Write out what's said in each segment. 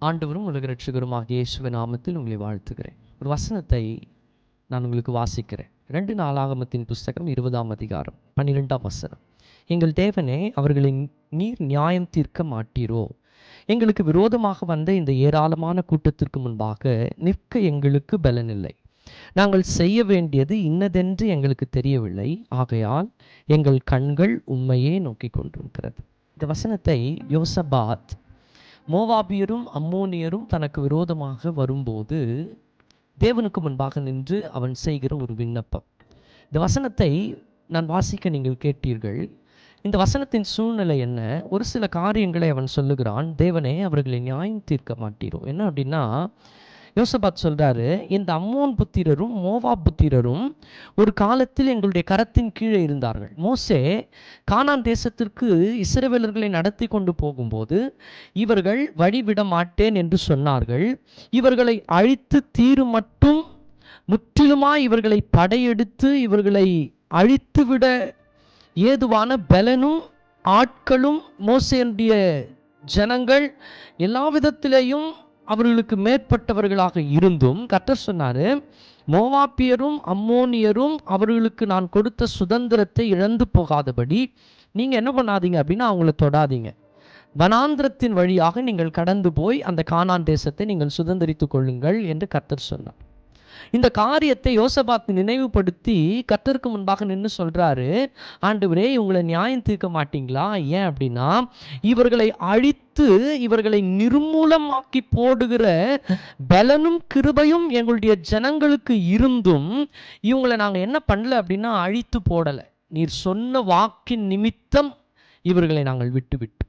ஆண்டவரும் உலக ரட்சகருமாக இயேசுவ நாமத்தில் உங்களை வாழ்த்துகிறேன். ஒரு வசனத்தை நான் உங்களுக்கு வாசிக்கிறேன். ரெண்டு நாளாகமத்தின் புஸ்தகம் இருபதாம் அதிகாரம் பன்னிரெண்டாம் வசனம். எங்கள் தேவனே அவர்களை நீர் நியாயம் தீர்க்க மாட்டீரோ? எங்களுக்கு விரோதமாக வந்த இந்த ஏராளமான கூட்டத்திற்கு முன்பாக நிற்க எங்களுக்கு பலனில்லை. நாங்கள் செய்ய வேண்டியது இன்னதென்று எங்களுக்கு தெரியவில்லை. ஆகையால் எங்கள் கண்கள் உண்மையே நோக்கி கொண்டிருக்கிறது. இந்த வசனத்தை யோசபாத் மோவாபியரும் அம்மோனியரும் தனக்கு விரோதமாக வரும்போது தேவனுக்கு முன்பாக நின்று அவன் செய்கிற ஒரு விண்ணப்பம். இந்த வசனத்தை நான் வாசிக்க நீங்கள் கேட்டீர்கள். இந்த வசனத்தின் சூழ்நிலை என்ன? ஒரு சில காரியங்களை அவன் சொல்லுகிறான். தேவனே அவர்களை நியாயம் தீர்க்க மாட்டீரோ? என்ன அப்படின்னா யோசபாத் சொல்கிறாரு இந்த அம்மோன் புத்திரரும் மோவா புத்திரரும் ஒரு காலத்தில் எங்களுடைய கரத்தின் கீழே இருந்தார்கள். மோசே கானான் தேசத்திற்கு இஸ்ரவேலர்களை நடத்தி கொண்டு போகும்போது இவர்கள் வழிவிட மாட்டேன் என்று சொன்னார்கள். இவர்களை அழித்து தீரு மட்டும் முற்றிலுமாய் இவர்களை படையெடுத்து இவர்களை அழித்துவிட ஏதுவான பலனும் ஆட்களும் மோசேனுடைய ஜனங்கள் எல்லா விதத்திலேயும் அவர்களுக்கு மேற்பட்டவர்களாக இருந்தும் கர்த்தர் சொன்னார் மோவாப்பியரும் அம்மோனியரும் அவர்களுக்கு நான் கொடுத்த சுதந்திரத்தை இழந்து போகாதபடி நீங்கள் என்ன பண்ணாதீங்க அப்படின்னா அவங்கள தொடாதீங்க. வனாந்திரத்தின் வழியாக நீங்கள் கடந்து போய் அந்த கானான் தேசத்தை நீங்கள் சுதந்திரித்து கொள்ளுங்கள் என்று கர்த்தர் சொன்னார். இந்த காரியத்தை யோசபாத் நினைவுபடுத்தி கத்தருக்கு முன்பாக நின்று சொல்றாரு ஆண்டவரே இவங்களை நியாயம் தீர்க்க மாட்டீங்களா? ஏன் அப்படின்னா இவர்களை அழித்து இவர்களை நிர்மூலமாக்கி போடுகிற பலனும் கிருபையும் எங்களுடைய ஜனங்களுக்கு இருந்தும் இவங்களை நாங்கள் என்ன பண்ணல அப்படின்னா அழித்து போடலை. நீர் சொன்ன வாக்கின் நிமித்தம் இவர்களை நாங்கள் விட்டு விட்டு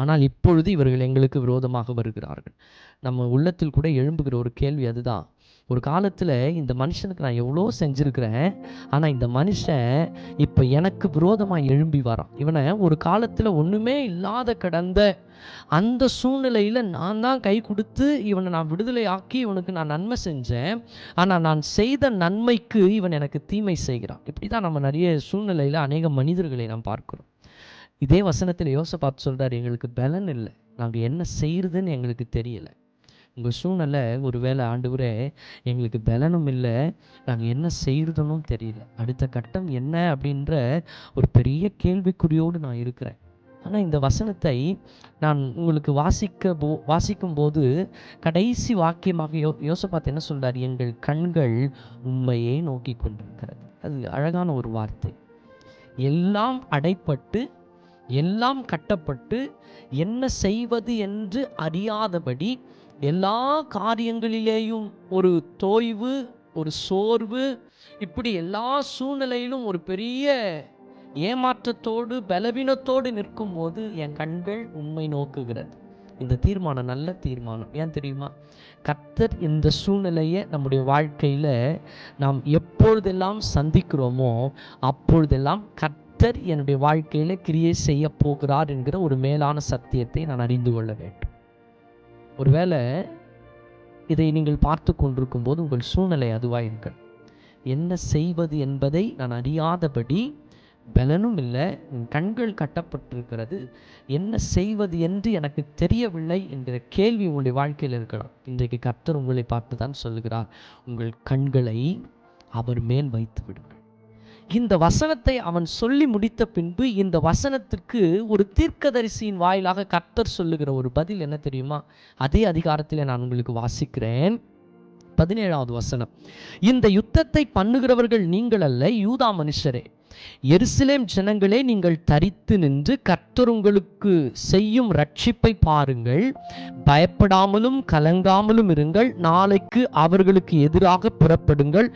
ஆனால் இப்பொழுது இவர்கள் எங்களுக்கு விரோதமாக வருகிறார்கள். நம்ம உள்ளத்தில் கூட எழும்புகிற ஒரு கேள்வி அதுதான். ஒரு காலத்தில் இந்த மனுஷனுக்கு நான் எவ்வளோ செஞ்சுருக்கிறேன் ஆனால் இந்த மனுஷன் இப்போ எனக்கு விரோதமாக எழும்பி வரான். இவனை ஒரு காலத்தில் ஒன்றுமே இல்லாத கடந்த அந்த சூழ்நிலையில் நான் தான் கை கொடுத்து இவனை நான் விடுதலை ஆக்கி இவனுக்கு நான் நன்மை செஞ்சேன். ஆனால் நான் செய்த நன்மைக்கு இவன் எனக்கு தீமை செய்கிறான். இப்படி தான் நம்ம நிறைய சூழ்நிலையில் அநேக மனிதர்களை நாம் பார்க்கிறோம். இதே வசனத்தில் யோசபாத் சொல்கிறார் எங்களுக்கு பலன் இல்லை. நாங்கள் என்ன செய்கிறதுன்னு எங்களுக்கு தெரியலை. உங்கள் சூழ்நிலை ஒரு வேளை ஆண்டவரே எங்களுக்கு பலனும் இல்லை. நாங்கள் என்ன செய்கிறதுனும் தெரியல. அடுத்த கட்டம் என்ன அப்படின்ற ஒரு பெரிய கேள்விக்குறியோடு நான் இருக்கிறேன். ஆனால் இந்த வசனத்தை நான் உங்களுக்கு வாசிக்க போ வாசிக்கும்போது கடைசி வாக்கியமாக யோ யோசபாத் என்ன சொல்கிறார் எங்கள் கண்கள் உண்மையே நோக்கி கொண்டிருக்கிறது. அது அழகான ஒரு வார்த்தை. எல்லாம் அடைப்பட்டு எல்லாம் கட்டப்பட்டு என்ன செய்வது என்று அறியாதபடி எல்லா காரியங்களிலேயும் ஒரு தோய்வு ஒரு சோர்வு இப்படி எல்லா சூழ்நிலையிலும் ஒரு பெரிய ஏமாற்றத்தோடு பலவீனத்தோடு நிற்கும்போது என் கண்கள் உண்மை நோக்குகிறது. இந்த தீர்மானம் நல்ல தீர்மானம். ஏன் தெரியுமா? கர்த்தர் இந்த சூழ்நிலையை நம்முடைய வாழ்க்கையில் நாம் எப்பொழுதெல்லாம் சந்திக்கிறோமோ அப்பொழுதெல்லாம் கர்த்தர் என்னுடைய வாழ்க்கையில் கிரியை செய்ய போகிறார் என்கிற ஒரு மேலான சத்தியத்தை நான் அறிந்து கொள்ள வேண்டும். ஒருவேளை இதை நீங்கள் பார்த்து கொண்டிருக்கும் போது உங்கள் சூழ்நிலை அதுவாயிருங்கள் என்ன செய்வது என்பதை நான் அறியாதபடி பலனும் இல்லை கண்கள் கட்டப்பட்டிருக்கிறது. என்ன செய்வது என்று எனக்கு தெரியவில்லை என்கிற கேள்வி உங்களுடைய வாழ்க்கையில் இருக்கலாம். இன்றைக்கு கர்த்தர் உங்களை பார்த்து தான் சொல்லுகிறார். உங்கள் கண்களை அவர் மேல் வைத்து விடுங்கள் இந்த வசனத்தை அவன் சொல்லி முடித்த பின்பு இந்த வசனத்திற்கு ஒரு தீர்க்கதரிசியின் வாயிலாக கர்த்தர் சொல்லுகிற ஒரு பதில் என்ன தெரியுமா? அதே அதிகாரத்தில் நான் உங்களுக்கு வாசிக்கிறேன். பதினேழாவது வசனம். இந்த யுத்தத்தை பண்ணுகிறவர்கள் நீங்கள் அல்ல யூதா மனுஷரே. எருசலேம் ஜனங்களே நீங்கள் தரித்து நின்று கர்த்தர் உங்களுக்கு செய்யும் ரட்சிப்பை பாருங்கள். பயப்படாமலும் கலங்காமலும் இருங்கள். நாளைக்கு அவர்களுக்கு எதிராக புறப்படுங்கள்.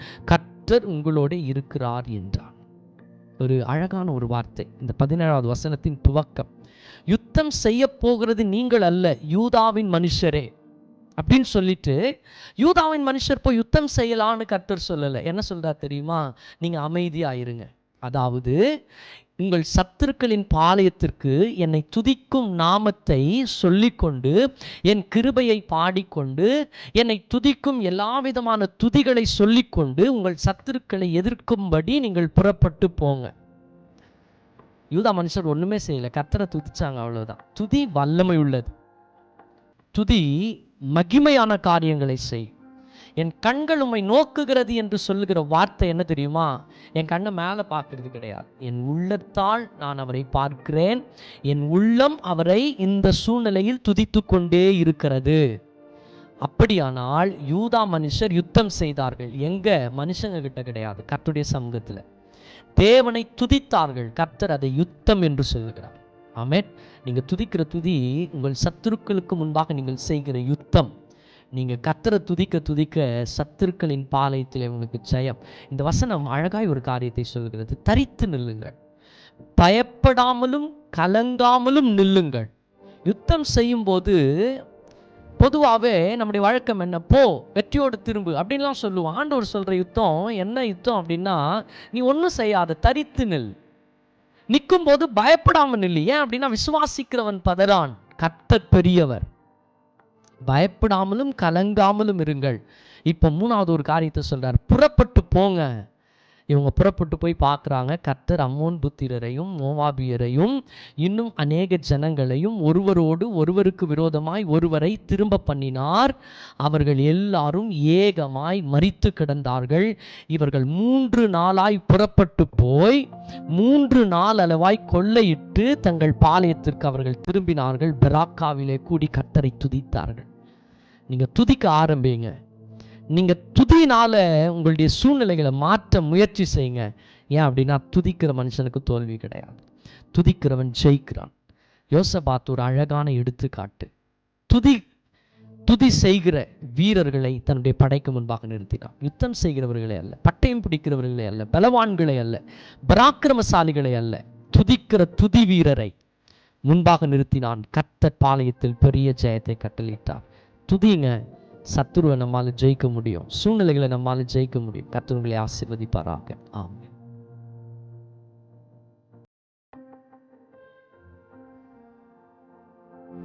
கர்த்தர் உங்களோட இருக்கிறார் என்றார் ஒரு அழகான ஒரு வார்த்தை. இந்த பதினேழாவது வசனத்தின் துவக்கம். யுத்தம் செய்ய போகிறது நீங்கள் அல்ல யூதாவின் மனுஷரே. அப்படின்னு சொல்லிட்டு யூதாவின் மனுஷர் போய் யுத்தம் செய்யலான்னு கர்த்தர் சொல்லலை. என்ன சொல்கிறார் தெரியுமா? நீங்க அமைதியாயிருங்க. அதாவது உங்கள் சத்துருக்களின் பாளையத்திற்கு என்னை துதிக்கும் நாமத்தை சொல்லிக்கொண்டு என் கிருபையை பாடிக்கொண்டு என்னை துதிக்கும் எல்லா விதமான துதிகளை சொல்லிக்கொண்டு உங்கள் சத்துருக்களை எதிர்க்கும்படி நீங்கள் புறப்பட்டு போங்க. யூதா மனுஷர் ஒன்றுமே செய்யலை. கர்த்தரை துதிச்சாங்க அவ்வளோதான் துதி வல்லமை உள்ளது. துதி மகிமையான காரியங்களை செய். என் கண்கள் உம்மை நோக்குகிறது என்று சொல்லுகிற வார்த்தை என்ன தெரியுமா? என் கண்ணை மேலே பார்க்கறது கிடையாது. என் உள்ளத்தால் நான் அவரை பார்க்கிறேன். என் உள்ளம் அவரை இந்த சூழ்நிலையில் துதித்து கொண்டே இருக்கிறது. அப்படியானால் யூதா மனுஷர் யுத்தம் செய்தார்கள். எங்க? மனுஷங்க கிட்ட கிடையாது. கர்த்துடைய சமூகத்தில். தேவனை துதித்தார்கள். கர்த்தர் அதை யுத்தம் என்று சொல்லுகிறார். ஆமென். நீங்கள் துதிக்கிற துதி உங்கள் சத்துருக்களுக்கு முன்பாக நீங்கள் செய்கிற யுத்தம். நீங்கள் கத்தரை துதிக்க துதிக்க சத்துருக்களின் பாளையத்தில் உங்களுக்கு ஜெயம். இந்த வசனம் அழகாய் ஒரு காரியத்தை சொல்கிறது தரித்து நில்லுங்கள். பயப்படாமலும் கலங்காமலும் நில்லுங்கள். யுத்தம் செய்யும்போது பொதுவாகவே நம்முடைய வழக்கம் என்ன? போ வெற்றியோடு திரும்பு அப்படின்லாம் சொல்லுவோம். ஆண்டவர் சொல்கிற யுத்தம் என்ன யுத்தம் அப்படின்னா நீ ஒன்றும் செய்யாத தரித்து நில். நிற்கும் போது பயப்படாமல் நில்லு. ஏன் அப்படின்னா விசுவாசிக்கிறவன் பதறான். கர்த்தர் பெரியவர். பயப்படாமலும் கலங்காமலும் இருங்கள். இப்போ மூணாவது ஒரு காரியத்தை சொல்கிறார் புறப்பட்டு போங்க. இவங்க புறப்பட்டு போய் பார்க்குறாங்க. கர்த்தர் அம்மோன் புத்திரரையும் மோவாபியரையும் இன்னும் அநேக ஜனங்களையும் ஒருவரோடு ஒருவருக்கு விரோதமாய் ஒருவரை திரும்ப பண்ணினார். அவர்கள் எல்லாரும் ஏகமாய் மறித்து கிடந்தார்கள். இவர்கள் மூன்று நாளாய் புறப்பட்டு போய் மூன்று நாள் அளவாய் கொள்ளையிட்டு தங்கள் பாளையத்திற்கு அவர்கள் திரும்பினார்கள். பெராக்காவிலே கூடி கர்த்தரை துதித்தார்கள். நீங்கள் துதிக்க ஆரம்பிங்க. நீங்கள் துதினால் உங்களுடைய சூழ்நிலைகளை மாற்ற முயற்சி செய்யுங்க. ஏன் அப்படின்னா துதிக்கிற மனுஷனுக்கு தோல்வி கிடையாது. துதிக்கிறவன் ஜெயிக்கிறான். யோசபாத் ஒரு அழகான எடுத்துக்காட்டு. துதி துதி செய்கிற வீரர்களை தன்னுடைய படைக்கு முன்பாக நிறுத்தினான். யுத்தம் செய்கிறவர்களே அல்ல பட்டயம் பிடிக்கிறவர்களே அல்ல பலவான்களே அல்ல பராக்கிரமசாலிகளே அல்ல துதிக்கிற துதி வீரரை முன்பாக நிறுத்தினான். கத்தர் பாளையத்தில் பெரிய ஜெயத்தை கட்டளிட்டார் துதிங்க. சத்துருவை நம்மால் ஜெயிக்க முடியும். சூழ்நிலைகளை நம்மால் ஜெயிக்க முடியும். கர்த்தர் ஆசிர்வதிப்பாராக. ஆமாம்